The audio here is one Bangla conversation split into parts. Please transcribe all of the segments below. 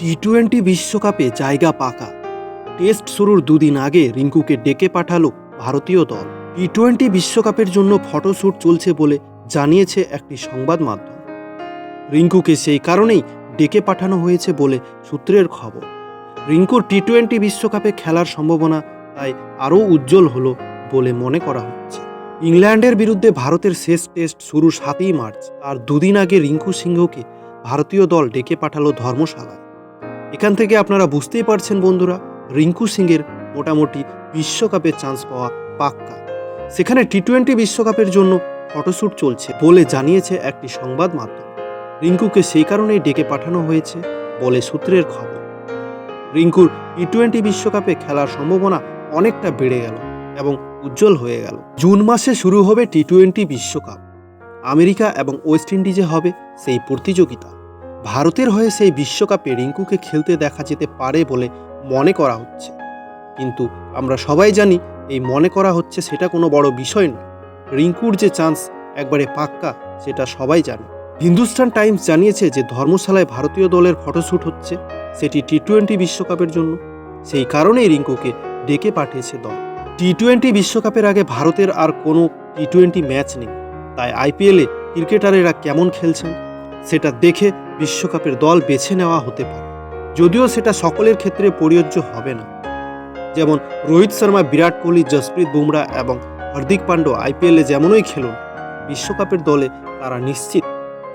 টি টোয়েন্টি বিশ্বকাপে জায়গা পাকা। টেস্ট শুরুর দুদিন আগে রিঙ্কুকে ডেকে পাঠালো ভারতীয় দল। টি টোয়েন্টি বিশ্বকাপের জন্য ফটোশ্যুট চলছে বলে জানিয়েছে একটি সংবাদ মাধ্যম। রিঙ্কুকে সেই কারণেই ডেকে পাঠানো হয়েছে বলে সূত্রের খবর। রিঙ্কুর টি টোয়েন্টি বিশ্বকাপে খেলার সম্ভাবনা তাই আরও উজ্জ্বল হলো বলে মনে করা হচ্ছে। ইংল্যান্ডের বিরুদ্ধে ভারতের শেষ টেস্ট শুরু সাতই মার্চ আর দুদিন আগে রিঙ্কু সিংহকে ভারতীয় দল ডেকে পাঠালো ধর্মশালায়। এখান থেকে আপনারা বুঝতেই পারছেন বন্ধুরা, রিঙ্কু সিংয়ের মোটামুটি বিশ্বকাপের চান্স পাওয়া পাক্কা। সেখানে টি টোয়েন্টি বিশ্বকাপের জন্য ফটোশ্যুট চলছে বলে জানিয়েছে একটি সংবাদ মাধ্যম। রিঙ্কুকে সেই কারণেই ডেকে পাঠানো হয়েছে বলে সূত্রের খবর। রিঙ্কুর টি টোয়েন্টি বিশ্বকাপে খেলার সম্ভাবনা অনেকটা বেড়ে গেল এবং উজ্জ্বল হয়ে গেল। জুন মাসে শুরু হবে টি টোয়েন্টি বিশ্বকাপ। আমেরিকা এবং ওয়েস্ট ইন্ডিজে হবে সেই প্রতিযোগিতা। ভারতের হয়ে সেই বিশ্বকাপে রিঙ্কুকে খেলতে দেখা যেতে পারে বলে মনে করা হচ্ছে। কিন্তু আমরা সবাই জানি এই মনে করা হচ্ছে সেটা কোনো বড় বিষয় নয়। রিঙ্কুর যে চান্স একবারে পাক্কা, সেটা সবাই জানে। হিন্দুস্তান টাইমস জানিয়েছে যে ধর্মশালায় ভারতীয় দলের ফটোশ্যুট হচ্ছে সেটি টি টোয়েন্টি বিশ্বকাপের জন্য। সেই কারণেই রিঙ্কুকে ডেকে পাঠিয়েছে দল। টি টোয়েন্টি বিশ্বকাপের আগে ভারতের আর কোনো টি টোয়েন্টি ম্যাচ নেই। তাই আইপিএলে ক্রিকেটারেরা কেমন খেলছেন, সেটা দেখে বিশ্বকাপের দল বেছে নেওয়া হতে পারে। যদিও সেটা সকলের ক্ষেত্রে প্রযোজ্য হবে না। যেমন রোহিত শর্মা, বিরাট কোহলি, জসপ্রীত বুমরা এবং হার্দিক পান্ড্য আইপিএলে যেমনই খেলুন, বিশ্বকাপের দলে তারা নিশ্চিত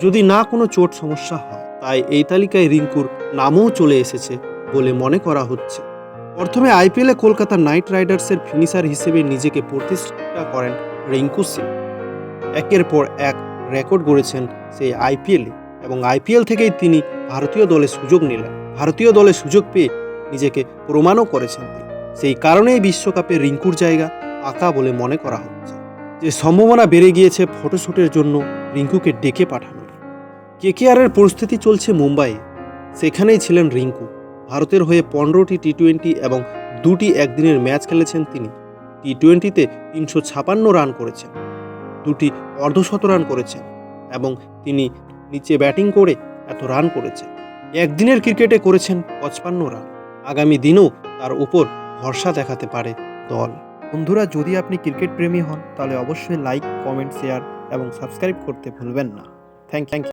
যদি না কোনো চোট সমস্যা হয়, তাই এই তালিকায় রিঙ্কুর নামও চলে এসেছে বলে মনে করা হচ্ছে। প্রথমে আইপিএলে কলকাতা নাইট রাইডার্সের ফিনিশার হিসেবে নিজেকে প্রতিষ্ঠা করেন রিঙ্কু সিং। একের পর এক রেকর্ড গড়েছেন সেই আইপিএলে এবং আইপিএল থেকেই তিনি ভারতীয় দলে সুযোগ নিলেন। ভারতীয় দলে সুযোগ পেয়ে নিজেকে প্রমাণও করেছেন তিনি। সেই কারণেই বিশ্বকাপে রিঙ্কুর জায়গা আঁকা বলে মনে করা হচ্ছে। যে সম্ভাবনা বেড়ে গিয়েছে ফটোশ্যুটের জন্য রিঙ্কুকে ডেকে পাঠানোর। কেকেআরের পরিস্থিতি চলছে মুম্বাইয়ে। সেখানেই ছিলেন রিঙ্কু। ভারতের হয়ে পনেরোটি টি টোয়েন্টি এবং দুটি একদিনের ম্যাচ খেলেছেন তিনি। টি টোয়েন্টিতে তিনশো ছাপান্ন রান করেছেন। দুটি অর্ধশত রান করেছেন এবং তিনি নিচে ব্যাটিং করে এত রান করেছে। একদিনের ক্রিকেটে করেছেন পঁচপান্ন রান। আগামী দিনও তার উপর ভরসা দেখাতে পারে দল। বন্ধুরা, যদি আপনি ক্রিকেট প্রেমী হন, তাহলে অবশ্যই লাইক কমেন্ট শেয়ার এবং সাবস্ক্রাইব করতে ভুলবেন না। Thank thank